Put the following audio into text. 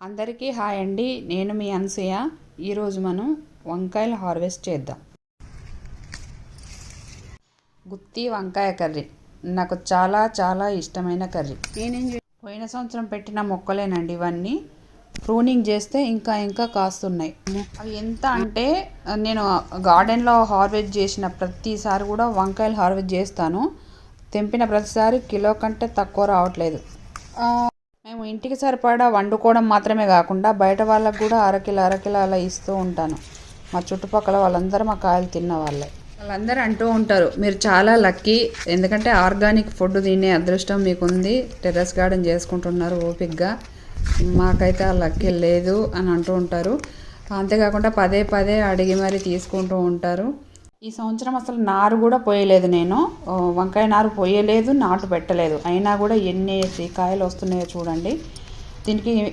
అందరికీ హాయ్ అండి. నేను మీ అనసూయ. ఈరోజు మనం వంకాయలు హార్వెస్ట్ చేద్దాం. గుత్తి వంకాయ కర్రీ. నాకు చాలా చాలా ఇష్టమైన కర్రీ. నేనేం పోయిన సంవత్సరం పెట్టిన మొక్కలేనండి ఇవన్నీ. ప్రూనింగ్ చేస్తే ఇంకా ఇంకా కాస్తున్నాయి. అవి ఎంత అంటే నేను గార్డెన్లో హార్వెస్ట్ చేసిన ప్రతిసారి కూడా వంకాయలు హార్వెస్ట్ చేస్తాను. తెంపిన ప్రతిసారి కిలో కంటే తక్కువ రావట్లేదు. ఇంటికి సరిపడా వండుకోవడం మాత్రమే కాకుండా బయట వాళ్ళకు కూడా అరకిలో అరకిలో అలా ఇస్తూ ఉంటాను. మా చుట్టుపక్కల వాళ్ళందరూ మా కాయలు తిన్న వాళ్ళే. వాళ్ళందరూ అంటూ ఉంటారు మీరు చాలా లక్కీ. ఎందుకంటే ఆర్గానిక్ ఫుడ్ తినే అదృష్టం మీకుంది. టెర్రస్ గార్డెన్ చేసుకుంటున్నారు ఓపిక్గా మాకైతే ఆ లక్కీ లేదు అని అంటూ ఉంటారు. అంతేకాకుండా పదే పదే అడిగి మరీ తీసుకుంటూ ఉంటారు. ఈ సంవత్సరం అసలు నారు కూడా పోయలేదు నేను. వంకాయ నారు పోయలేదు నాటు పెట్టలేదు. అయినా కూడా ఎన్ని కాయలు వస్తున్నాయో చూడండి. దీనికి